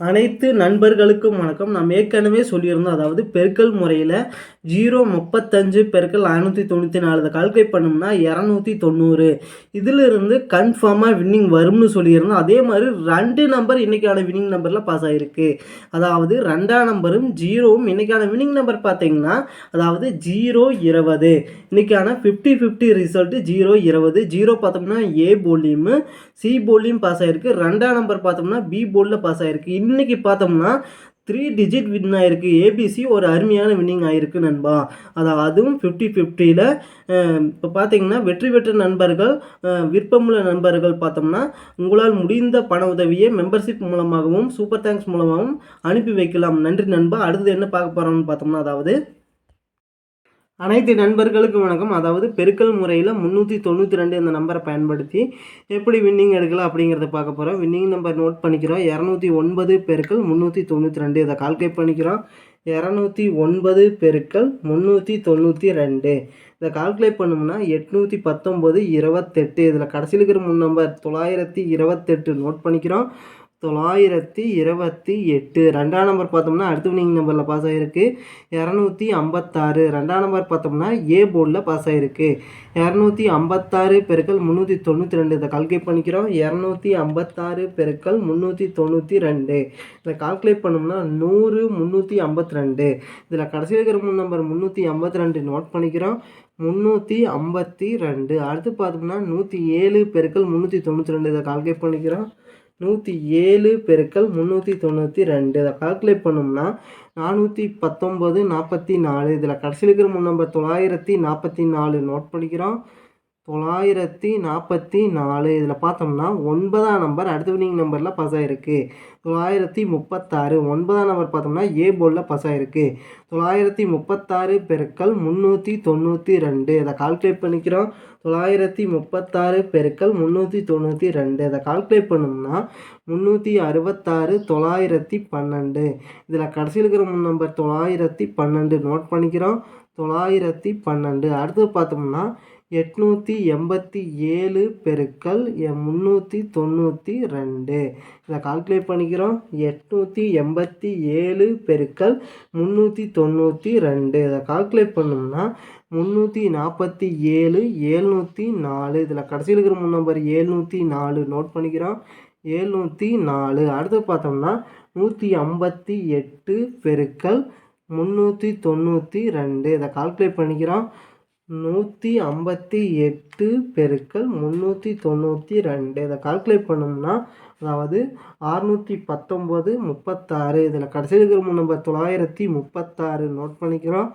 அனைத்து நண்பர்களுக்கும் வணக்கம். நாம் ஏற்கனவே சொல்லியிருந்தோம் அதாவது பெருக்கல் முறையில் ஜீரோ முப்பத்தஞ்சு பெருக்கல் ஐநூற்றி தொண்ணூற்றி நாலு இதை கால்குலேட் பண்ணோம்னா இரநூத்தி தொண்ணூறு. இதிலிருந்து கன்ஃபார்மாக வின்னிங் வரும்னு சொல்லியிருந்தோம். அதே மாதிரி ரெண்டு நம்பர் இன்றைக்கான வின்னிங் நம்பரில் பாஸ் ஆகிருக்கு அதாவது ரெண்டாம் நம்பரும் ஜீரோவும் இன்றைக்கான வின்னிங் நம்பர் பார்த்தீங்கன்னா அதாவது ஜீரோ இருபது. இன்றைக்கான ஃபிஃப்டி ஃபிஃப்டி ரிசல்ட்டு ஜீரோ இருபது. ஜீரோ பார்த்தோம்னா ஏ போலியும் சி போலியும் பாஸ் ஆகிருக்கு ரெண்டாம் நம்பர் பார்த்தோம்னா பி போர்டில் பாஸ் ஆகிருக்கு இன்றைக்கி பார்த்தோம்னா த்ரீ டிஜிட் வின் ஆகிருக்கு ஏபிசி ஒரு அருமையான வின்னிங் ஆகிருக்கு நண்பா. அது அதுவும் ஃபிஃப்டி ஃபிஃப்டியில் இப்போ பார்த்தீங்கன்னா வெற்றி பெற்ற நண்பர்கள் விருப்பமுள்ள நண்பர்கள் பார்த்தோம்னா உங்களால் முடிந்த பண உதவியை மெம்பர்ஷிப் மூலமாகவும் சூப்பர் தேங்க்ஸ் மூலமாகவும் அனுப்பி வைக்கலாம். நன்றி நண்பா. அடுத்தது என்ன பார்க்க போகிறோம்னு பார்த்தோம்னா அதாவது அனைத்து நண்பர்களுக்கும் வணக்கம். அதாவது பெருக்கல் முறையில் முந்நூற்றி தொண்ணூற்றி ரெண்டு இந்த நம்பரை பயன்படுத்தி எப்படி வின்னிங் எடுக்கலாம் அப்படிங்கிறத பார்க்க போகிறோம் வின்னிங் நம்பர் நோட் பண்ணிக்கிறோம். இரநூத்தி ஒன்பது பெருக்கல் முந்நூற்றி தொண்ணூற்றி ரெண்டு. இதை கால்குலேட் பண்ணிக்கிறோம். இரநூத்தி ஒன்பது பெருக்கள் முந்நூற்றி தொண்ணூற்றி ரெண்டு. இதை கால்குலேட் பண்ணோம்னா எட்நூற்றி பத்தொம்போது இருபத்தெட்டு. இதில் கடைசியில் இருக்கிற முன் நம்பர் தொள்ளாயிரத்தி இருபத்தெட்டு நோட் பண்ணிக்கிறோம். தொள்ளாயிரத்தி இருபத்தி எட்டு. ரெண்டாம் நம்பர் பார்த்தோம்னா அடுத்த வினிங் நம்பரில் பாஸ் ஆகிருக்கு இரநூத்தி ஐம்பத்தாறு. ரெண்டாம் நம்பர் பார்த்தோம்னா ஏ போர்டில் பாஸ் ஆகிருக்கு இரநூத்தி ஐம்பத்தாறு பெருக்கள் முந்நூற்றி தொண்ணூற்றி ரெண்டு. இதை கால்குலேட் பண்ணிக்கிறோம். இரநூத்தி ஐம்பத்தாறு பெருக்கள் முந்நூற்றி தொண்ணூற்றி ரெண்டு. இதை கால்குலேட் பண்ணோம்னா நூறு முந்நூற்றி ஐம்பத்தி ரெண்டு. இதில் கடைசியில் இருக்கிற மூணு நம்பர் முந்நூற்றி ஐம்பத்தி ரெண்டு நோட் பண்ணிக்கிறோம். முந்நூற்றி ஐம்பத்தி ரெண்டு. அடுத்து பார்த்தோம்னா நூற்றி ஏழு பெருக்கள் முந்நூற்றி தொண்ணூற்றி ரெண்டு. இதை கால்குலேட் பண்ணிக்கிறோம். நூற்றி ஏழு பெருக்கள் முந்நூற்றி தொண்ணூற்றி ரெண்டு. இதை கால்குலேட் பண்ணோம்னா நானூற்றி பத்தொம்பது நாற்பத்தி நாலு. இதில் கடைசியில் இருக்கிற மூணு நம்பர் தொள்ளாயிரத்தி நாற்பத்தி நாலு நோட் பண்ணிக்கிறோம். தொள்ளாயிரத்தி நாற்பத்தி நாலு. இதில் பார்த்தோம்னா ஒன்பதாம் நம்பர் அடுத்த வினிங் நம்பரில் பாஸ் ஆகிருக்கு தொள்ளாயிரத்தி முப்பத்தாறு ஒன்பதாம் நம்பர் பார்த்தோம்னா ஏ போர்டில் பாஸ் ஆகிருக்கு தொள்ளாயிரத்தி முப்பத்தாறு பெருக்கள் முந்நூற்றி தொண்ணூற்றி ரெண்டு. அதை கால்குலேட் பண்ணிக்கிறோம். தொள்ளாயிரத்தி முப்பத்தாறு பெருக்கள் முந்நூற்றி தொண்ணூற்றி ரெண்டு. அதை கால்குலேட் பண்ணோம்னா முந்நூற்றி அறுபத்தாறு தொள்ளாயிரத்தி பன்னெண்டு. இதில் கடைசியில் இருக்கிற மூணு நம்பர் தொள்ளாயிரத்தி பன்னெண்டு நோட் பண்ணிக்கிறோம். தொள்ளாயிரத்தி பன்னெண்டு. அடுத்து பார்த்தோம்னா எட்நூற்றி எண்பத்தி ஏழு பெருக்கல் எ- முந்நூற்றி தொண்ணூற்றி ரெண்டு. இதை கால்குலேட் பண்ணிக்கிறோம். எட்நூற்றி எண்பத்தி ஏழு பெருக்கல் முந்நூற்றி தொண்ணூற்றி ரெண்டு. இதை கால்குலேட் பண்ணோம்னா முந்நூற்றி நாற்பத்தி ஏழு ஏழ்நூற்றி நாலு. இதில் கடைசியில் இருக்கிற முன் நம்பர் ஏழ்நூற்றி நாலு நோட் பண்ணிக்கிறோம். ஏழ்நூற்றி நாலு. அடுத்து பார்த்தோம்னா நூற்றி ஐம்பத்தி எட்டு பெருக்கல் முந்நூற்றி தொண்ணூற்றி ரெண்டு. இதை கால்குலேட் பண்ணிக்கிறோம். நூற்றி ஐம்பத்தி எட்டு பெருக்கல் முந்நூற்றி தொண்ணூற்றி ரெண்டு. இதை கால்குலேட் பண்ணோம்னா அதாவது அறுநூற்றி பத்தொம்போது முப்பத்தாறு. இதில் கடைசியில் இருக்கிற நம்பர் தொள்ளாயிரத்தி முப்பத்தாறு நோட் பண்ணிக்கிறோம்.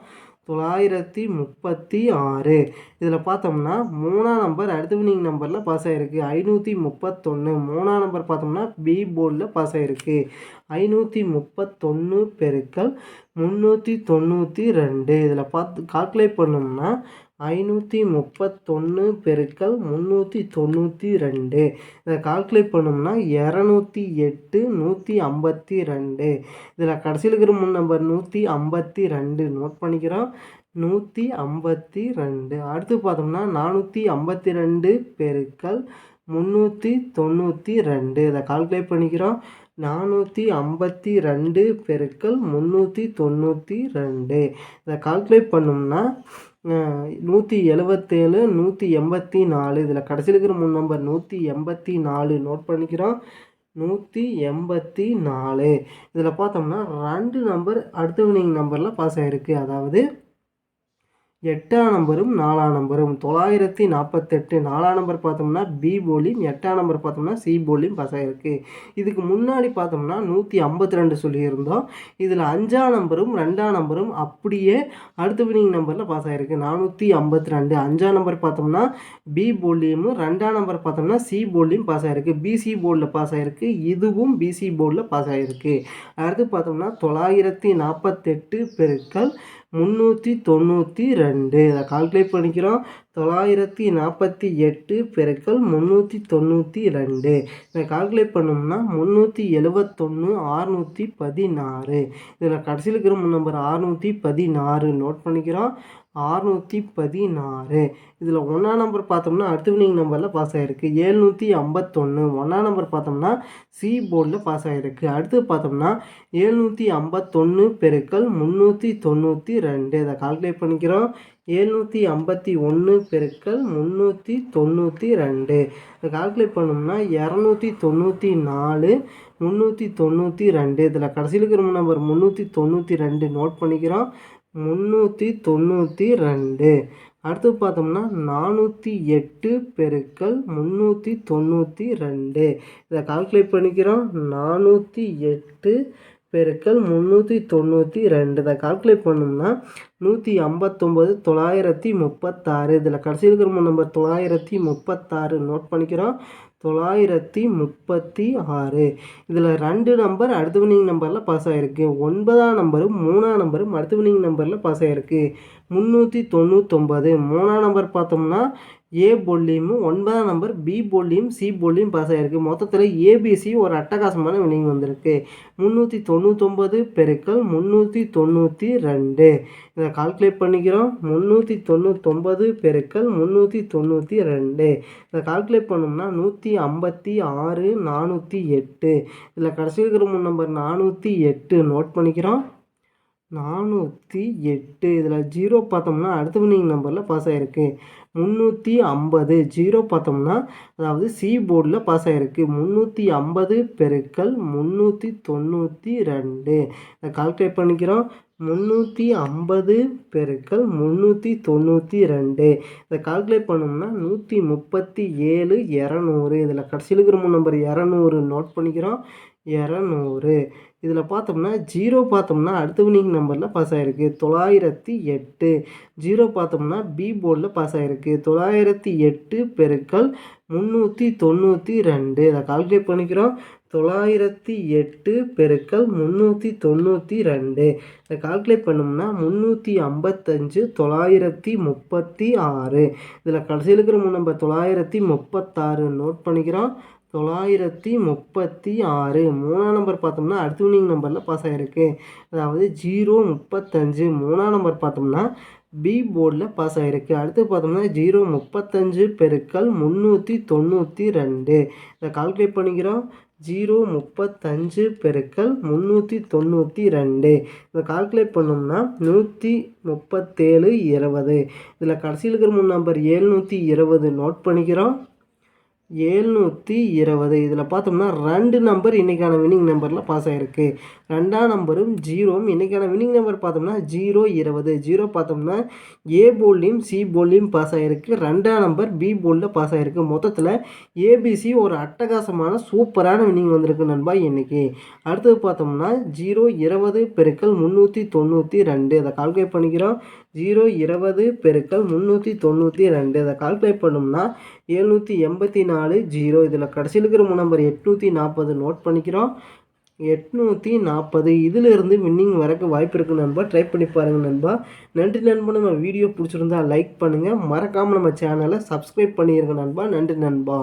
தொள்ளாயிரத்தி முப்பத்தி ஆறு. இதில் பார்த்தோம்னா மூணாம் நம்பர் அடுத்த வினிங் நம்பரில் பாஸ் ஆகிருக்கு ஐநூற்றி முப்பத்தொன்று மூணாம் நம்பர் பார்த்தோம்னா பி போர்டில் பாஸ் ஆகிருக்கு ஐநூற்றி முப்பத்தொன்று பெருக்கள் முந்நூற்றி தொண்ணூற்றி ரெண்டு. இதில் பார்த்து கால்குலேட் பண்ணோம்னா ஐநூற்றி முப்பத்தொன்று பெருக்கல் முந்நூற்றி தொண்ணூற்றி ரெண்டு. இதை கால்குலேட் பண்ணோம்னா இரநூத்தி எட்டு நூற்றி ஐம்பத்தி ரெண்டு. இதில் கடைசியில் இருக்கிற மூணு நம்பர் நூற்றி ஐம்பத்தி ரெண்டு. நோட் பண்ணிக்கிறோம். நூற்றி ஐம்பத்தி ரெண்டு. அடுத்து பார்த்தோம்னா நானூற்றி ஐம்பத்தி ரெண்டு பெருக்கல் முந்நூற்றி தொண்ணூற்றி ரெண்டு. இதை கால்குலேட் பண்ணிக்கிறோம். நானூற்றி ஐம்பத்தி ரெண்டு பெருக்கல் முந்நூற்றி தொண்ணூற்றி ரெண்டு. இதை கால்குலேட் பண்ணோம்னா நூற்றி எழுவத்தேழு நூற்றி எண்பத்தி நாலு. இதில் கடைசியில் இருக்கிற மூணு நம்பர் நூற்றி எண்பத்தி நாலு நோட் பண்ணிக்கிறோம். நூற்றி எண்பத்தி நாலு. இதில் பார்த்தோம்னா ரெண்டு நம்பர் அடுத்த வினிங் நம்பரில் பாஸ் ஆகிருக்கு அதாவது எட்டாம் நம்பரும் நாலாம் நம்பரும். தொள்ளாயிரத்தி நாற்பத்தெட்டு நாலாம் நம்பர் பார்த்தோம்னா பி போலியும் எட்டாம் நம்பர் பார்த்தோம்னா சி போலியும் பாஸ் ஆகிருக்கு இதுக்கு முன்னாடி பார்த்தோம்னா நூற்றி ஐம்பத்தி ரெண்டு சொல்லியிருந்தோம். இதில் அஞ்சாம் நம்பரும் ரெண்டாம் நம்பரும் அப்படியே அடுத்த வினிங் நம்பரில் பாஸ் ஆகிருக்கு நானூற்றி ஐம்பத்தி ரெண்டு அஞ்சாம் நம்பர் பார்த்தோம்னா பி போலியும் ரெண்டாம் நம்பர் பார்த்தோம்னா சி போலியும் பாஸ் ஆகிருக்கு பிசி போர்டில் பாஸ் ஆகிருக்கு இதுவும் பிசி போர்டில் பாஸ் ஆகிருக்கு அடுத்து பார்த்தோம்னா தொள்ளாயிரத்தி நாற்பத்தெட்டு பெருக்கள் முந்நூற்றி தொண்ணூற்றி ரெண்டு. அதை கால்குலேட் பண்ணிக்கிறோம். தொள்ளாயிரத்தி நாற்பத்தி எட்டு பெருக்கல் முந்நூற்றி தொண்ணூற்றி ரெண்டு இதை கால்குலேட் பண்ணோம்னா முந்நூற்றி எழுவத்தொன்று ஆறுநூற்றி பதினாறு. இதில் கடைசியில் இருக்கிற நம்பர் ஆறுநூற்றி பதினாறு நோட் பண்ணிக்கிறோம். ஆறுநூற்றி பதினாறு. இதில் ஒன்றாம் நம்பர் பார்த்தோம்னா அடுத்த வினிங் நம்பரில் பாஸ் ஆகிருக்கு ஏழ்நூற்றி ஐம்பத்தொன்று ஒன்றாம் நம்பர் பார்த்தோம்னா சி போர்டில் பாஸ் ஆகிருக்கு அடுத்து பார்த்தோம்னா ஏழ்நூற்றி ஐம்பத்தொன்று பெருக்கள் முந்நூற்றி தொண்ணூற்றி ரெண்டு. இதை கால்குலேட் பண்ணிக்கிறோம். எழுநூற்றி ஐம்பத்தி ஒன்று பெருக்கல் முந்நூற்றி தொண்ணூற்றி ரெண்டு. இதை கால்குலேட் பண்ணோம்னா இரநூத்தி தொண்ணூற்றி நாலு முந்நூற்றி தொண்ணூற்றி ரெண்டு. இதில் கடைசியில் இருக்கிற நம்பர் முந்நூற்றி தொண்ணூற்றி ரெண்டு நோட் பண்ணிக்கிறோம். முந்நூற்றி தொண்ணூற்றி ரெண்டு. அடுத்து பார்த்தோம்னா நானூற்றி எட்டு பெருக்கல் முந்நூற்றி தொண்ணூற்றி ரெண்டு. இதை கால்குலேட் பண்ணிக்கிறோம். நானூற்றி எட்டு பெருக்கல் முந்நூற்றி தொண்ணூற்றி ரெண்டு. இதை கால்குலேட் பண்ணோம்னா நூற்றி ஐம்பத்தொம்போது தொள்ளாயிரத்தி முப்பத்தாறு. இதில் கடைசியில் இருக்கிற நம்பர் தொள்ளாயிரத்தி முப்பத்தாறு நோட் பண்ணிக்கிறோம். தொள்ளாயிரத்தி முப்பத்தி ஆறு. இதில் ரெண்டு நம்பர் அடுத்த வினிங் நம்பரில் பாஸ் ஆகிருக்கு ஒன்பதாம் நம்பரும் மூணாம் நம்பரும் அடுத்த வினிங் நம்பரில் பாஸ் ஆகிருக்கு முந்நூற்றி தொண்ணூத்தொம்பது மூணாம் நம்பர் பார்த்தோம்னா ஏ போல்லையும் ஒன்பதாம் நம்பர் பி போல்லையும் சி போல்லையும் பாஸ் ஆகிருக்கு மொத்தத்தில் ஏபிசி ஒரு அட்டகாசமான வினிங் வந்திருக்கு. முந்நூற்றி தொண்ணூத்தொம்பது பெருக்கள் முந்நூற்றி தொண்ணூற்றி ரெண்டு. இதை கால்குலேட் பண்ணிக்கிறோம். முந்நூற்றி தொண்ணூத்தொம்பது பெருக்கள் முந்நூற்றி தொண்ணூற்றி ரெண்டு. இதை கால்குலேட் பண்ணோம்னா நூற்றி ஐம்பத்தி ஆறு நானூற்றி எட்டு. இதில் கடைசி இருக்கிற மூணு நம்பர் நானூற்றி எட்டு நோட் பண்ணிக்கிறோம். நானூற்றி எட்டு. இதில் ஜீரோ பார்த்தோம்னா அடுத்த வினிங் நம்பரில் பாஸ் ஆகிருக்கு முந்நூற்றி ஐம்பது. ஜீரோ பார்த்தோம்னா அதாவது சி போர்டில் பாஸ் ஆகிருக்கு முந்நூற்றி ஐம்பது பெருக்கல் முந்நூற்றி தொண்ணூற்றி ரெண்டு. இதை கால்குலேட் பண்ணிக்கிறோம். முந்நூற்றி ஐம்பது பெருக்கல் முந்நூற்றி தொண்ணூற்றி ரெண்டு. இதை கால்குலேட் பண்ணோம்னா நூற்றி முப்பத்தி ஏழு இரநூறு. இதில் கடைசியில் இருக்கிற நம்பர் இரநூறு நோட் பண்ணிக்கிறோம். இரநூறு. இதில் பார்த்தோம்னா ஜீரோ பார்த்தோம்னா அடுத்த வினிங் நம்பரில் பாஸ் ஆகிருக்கு தொள்ளாயிரத்தி எட்டு. ஜீரோ பார்த்தோம்னா பி போர்டில் பாஸ் ஆகிருக்கு தொள்ளாயிரத்தி எட்டு பெருக்கல் முந்நூற்றி தொண்ணூற்றி ரெண்டு. இதை கால்குலேட் பண்ணிக்கிறோம். தொள்ளாயிரத்தி எட்டு பெருக்கல் முந்நூற்றி தொண்ணூற்றி ரெண்டு. இதை கால்குலேட் பண்ணோம்னா முந்நூற்றி ஐம்பத்தஞ்சு தொள்ளாயிரத்தி முப்பத்தி ஆறு. இதில் கடைசியில் இருக்கிற நம்பர் தொள்ளாயிரத்தி முப்பத்தாறு நோட் பண்ணிக்கிறோம். தொள்ளாயிரத்தி முப்பத்தி ஆறு. மூணாம் நம்பர் பார்த்தோம்னா அடுத்த வினிங் நம்பரில் பாஸ் ஆகிருக்கு அதாவது ஜீரோ முப்பத்தஞ்சு. மூணாம் நம்பர் பார்த்தோம்னா பி போர்டில் பாஸ் ஆகிருக்கு அடுத்து பார்த்தோம்னா ஜீரோ முப்பத்தஞ்சு பெருக்கல் முந்நூற்றி தொண்ணூற்றி ரெண்டு. இதை கால்குலேட் பண்ணிக்கிறோம். ஜீரோ முப்பத்தஞ்சு பெருக்கல் முந்நூற்றி தொண்ணூற்றி ரெண்டு. இதை கால்குலேட் பண்ணோம்னா நூற்றி முப்பத்தேழு இருபது. இதில் கடைசியில் இருக்கிற மூணு நம்பர் ஏழ்நூற்றி இருபது நோட் பண்ணிக்கிறோம். எழுநூற்றி இருபது இதில் பார்த்தோம்னா ரெண்டு நம்பர் இன்றைக்கான வினிங் நம்பரில் பாஸ் ஆகிருக்கு ரெண்டாம் நம்பரும் ஜீரோவும் இன்றைக்கான வினிங் நம்பர் பார்த்தோம்னா ஜீரோ இருபது ஜீரோ பார்த்தோம்னா ஏ போல்லையும் சி போல்லையும் பாஸ் ஆகிருக்கு ரெண்டாம் நம்பர் பி போலில் பாஸ் ஆகிருக்கு மொத்தத்தில் ஏபிசி ஒரு அட்டகாசமான சூப்பரான வினிங் வந்திருக்கு நண்பா இன்றைக்கி அடுத்தது பார்த்தோம்னா ஜீரோ இருபது பெருக்கள் முந்நூற்றி தொண்ணூற்றி ரெண்டு. அதை கால்குலேட் பண்ணிக்கிறோம். ஜீரோ இருபது பெருக்கள் முந்நூற்றி தொண்ணூற்றி ரெண்டு. அதை கால்குலேட் பண்ணோம்னா எழுநூற்றி எண்பத்தி நாலு ஜீரோ. இதில் கடைசியில் இருக்கிற நம்பர் எட்நூற்றி நாற்பது நோட் பண்ணிக்கிறோம். எட்நூற்றி நாற்பது இதிலிருந்து வின்னிங் வரக்கு வாய்ப்பு இருக்குது நண்பா. ட்ரை பண்ணி பாருங்கள் நண்பா. நன்றி நண்பா. நம்ம வீடியோ பிடிச்சிருந்தா லைக் பண்ணுங்கள் மறக்காமல் நம்ம சேனலை சப்ஸ்கிரைப் பண்ணிடுங்க நண்பா. நன்றி நண்பா.